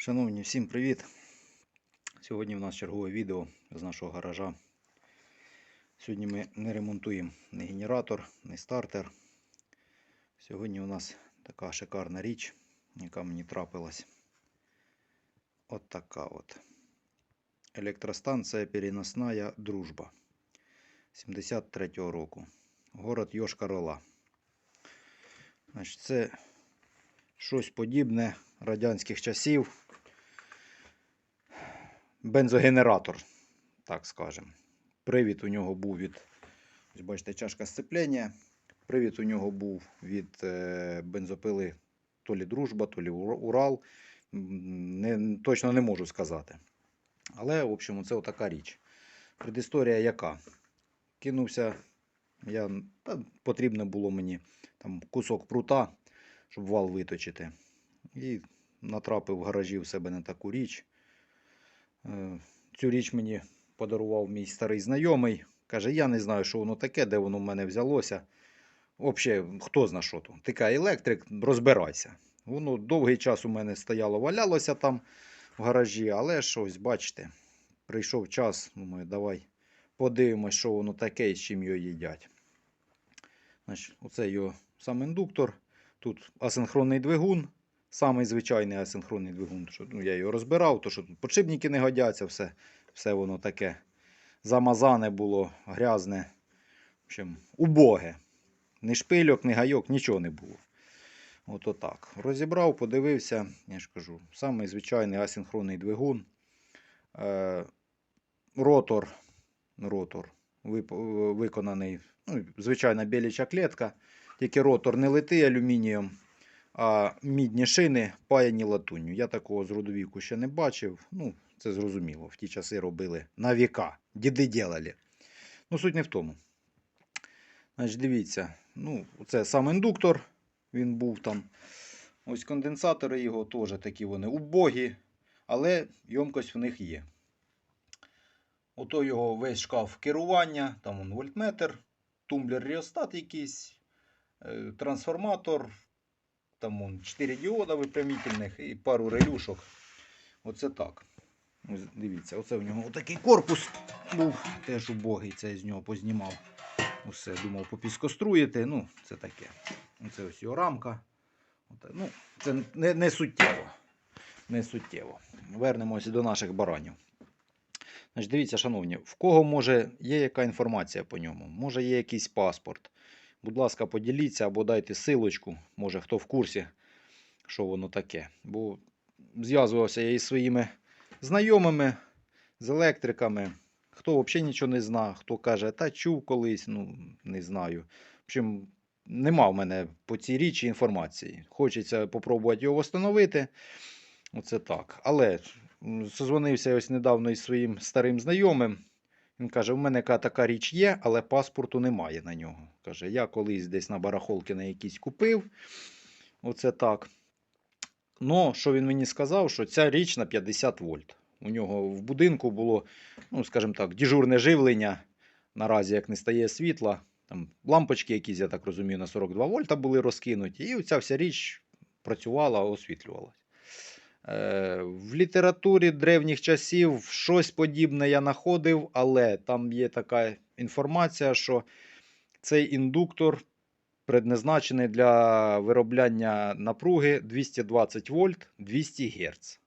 Шановні, всім привіт! Сьогодні в нас чергове відео з нашого гаража. Сьогодні ми не ремонтуємо ні генератор, ні стартер. Сьогодні у нас така шикарна річ, яка мені трапилась. От така от. Електростанція переносна дружба 73-го року. Город Йошкар-Ола. Це щось подібне радянських часів. Бензогенератор, так скажемо. Привід у нього був від, ось бачите, чашка сцеплення. Привід у нього був від е, бензопили то лі дружба, то лі Урал. Не, точно не можу сказати. Але, в общем, це отака річ. Предісторія яка? Кинувся, я, та, потрібно було мені там кусок прута, щоб вал виточити. І натрапив в гаражі в себе на таку річ. Е, Цю річ мені подарував мій старий знайомий. Каже, я не знаю, що воно таке, де воно в мене взялося. Взагалі, хто зна що то. Ти електрик, розбирайся. Воно довгий час у мене стояло, валялося там в гаражі, але щось, бачите, прийшов час, думаю, давай подивимось, що воно таке і з чим його їдять. Значить, оце його сам індуктор. Тут асинхронний двигун, самий звичайний асинхронний двигун. Що, ну, я його розбирав, то що тут подшипники не годяться, все, все воно таке замазане було, грязне. В общем, убоге. Ні шпильок, ні гайок, нічого не було. От отак. Розібрав, подивився, я ж кажу, самий звичайний асинхронний двигун. Е, ротор, ротор виконаний, ну, звичайна біляча клетка. Тільки ротор не литий алюмінієм, а мідні шини паяні латунню. Я такого з родовіку ще не бачив. Ну, це зрозуміло. В ті часи робили на віка. Діди ділали. Ну, суть не в тому. Значить, дивіться, ну, це сам індуктор. Він був там. Ось конденсатори його теж такі вони убогі, але йомкость в них є. Ото його весь шкаф керування, там он вольтметр, тумблер ріостат якийсь, трансформатор, там он 4 діода випрямительних і пару релюшок. Оце так. Ось дивіться, оце в нього отакий корпус був, теж убогий, це з нього познімав. Усе, думав, попіскоструїти. Ну, це таке. Оце ось його рамка. Ну, це не, не суттєво. Не суттєво. Вернемося до наших баранів. Значить, дивіться, шановні, в кого може є яка інформація по ньому? Може є якийсь паспорт. Будь ласка, поділіться або дайте силочку, може хто в курсі, що воно таке. Бо зв'язувався я із своїми знайомими, з електриками. Хто взагалі нічого не зна, хто каже, та чув колись, ну не знаю. В общем, нема в мене по цій річі інформації. Хочеться попробувати його встановити. Оце так. Але созвонився ось недавно із своїм старим знайомим. Він каже: у мене така річ є, але паспорту немає на нього. Каже, я колись десь на барахолки на якійсь купив. Оце так. Ну, що він мені сказав, що ця річ на 50 вольт. У нього в будинку було, ну, скажімо так, дежурне живлення. Наразі, як не стає світла, там лампочки якісь, я так розумію, на 42 вольта були розкинуті. І ця вся річ працювала, освітлювалась. Е, В літературі древніх часів щось подібне я знаходив, але там є така інформація, що цей індуктор предназначений для виробляння напруги 220 вольт 200 Гц.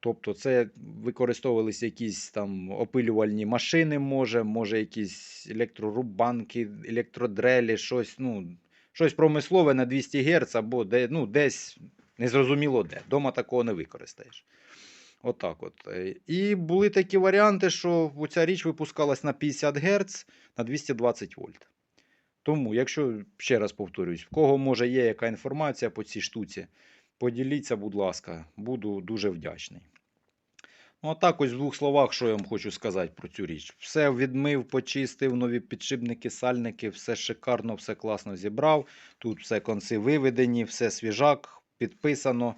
Тобто це використовувалися якісь там опилювальні машини, може, може якісь електрорубанки, електродрелі, щось, ну, щось промислове на 200 Гц або де, ну, десь незрозуміло де. Дома такого не використаєш. Отак от. Е, І були такі варіанти, що ця річ випускалась на 50 Гц на 220 вольт. Тому, якщо ще раз повторюсь, в кого може є яка інформація по цій штуці, поділіться, будь ласка, буду дуже вдячний. Ну, а так ось в двох словах, що я вам хочу сказати про цю річ. Все відмив, почистив, нові підшипники, сальники, все шикарно, все класно зібрав. Тут все конці виведені, все свіжак, підписано.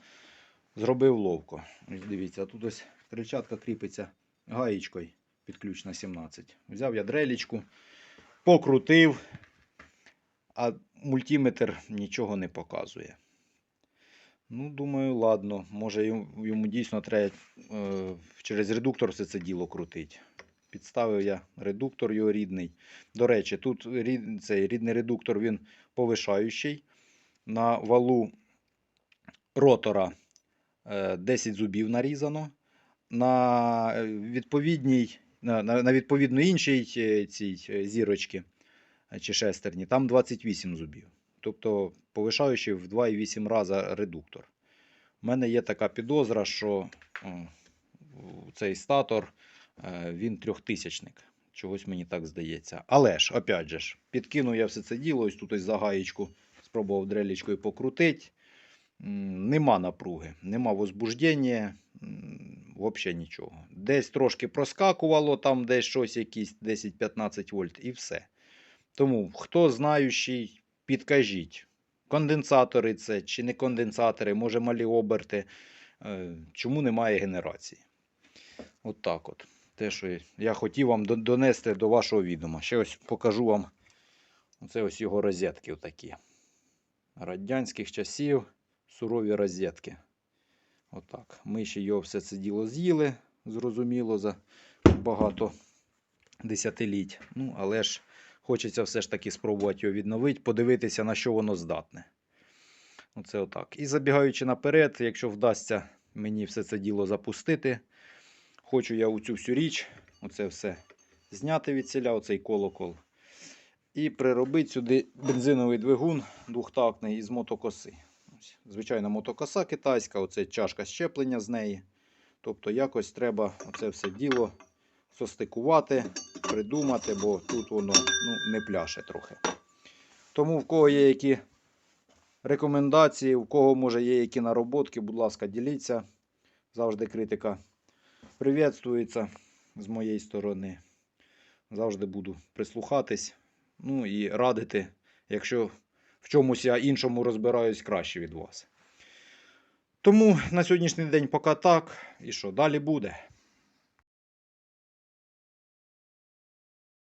Зробив ловко. Дивіться, тут ось крильчатка кріпиться гаєчкою під ключ на 17. Взяв я дрелічку, покрутив, а мультиметр нічого не показує. Ну, думаю, ладно. Може йому, дійсно треба е, через редуктор все це діло крутить. Підставив я редуктор його рідний. До речі, тут цей рідний редуктор він повишаючий. На валу ротора е, 10 зубів нарізано. На е, відповідній, на, відповідно іншій е, цій е, зірочці е, чи шестерні, там 28 зубів. Тобто повишаючи в 2,8 рази редуктор. У мене є така підозра, що цей статор е, він трьохтисячник. Чогось мені так здається. Але ж, опять же, підкинув я все це діло, ось тут ось за гаєчку спробував дрелічкою покрутити. Нема напруги, нема возбуждення, взагалі нічого. Десь трошки проскакувало, там десь щось якісь 10-15 вольт і все. Тому, хто знаючий, підкажіть, конденсатори це чи не конденсатори, може малі оберти, е, чому немає генерації. От так от. Те, що я хотів вам донести до вашого відома. Ще ось покажу вам оце ось його розетки отакі. Радянських часів сурові розетки. Отак. Ми ще його все це діло з'їли, зрозуміло, за багато десятиліть. Ну, але ж хочеться все ж таки спробувати його відновити, подивитися, на що воно здатне. Оце отак. І забігаючи наперед, якщо вдасться мені все це діло запустити, хочу я оцю всю річ, оце все зняти від селя, оцей колокол. І приробити сюди бензиновий двигун двохтактний із мотокоси. Ось, Звичайна мотокоса китайська, оце чашка щеплення з неї. Тобто якось треба оце все діло состикувати, придумати, бо тут воно ну, не пляше трохи. Тому в кого є які рекомендації, в кого може є які нароботки, будь ласка, діліться. Завжди критика привітствується з моєї сторони. Завжди буду прислухатись. Ну і радити, якщо в чомусь я іншому розбираюсь краще від вас. Тому на сьогоднішній день поки так. І що далі буде?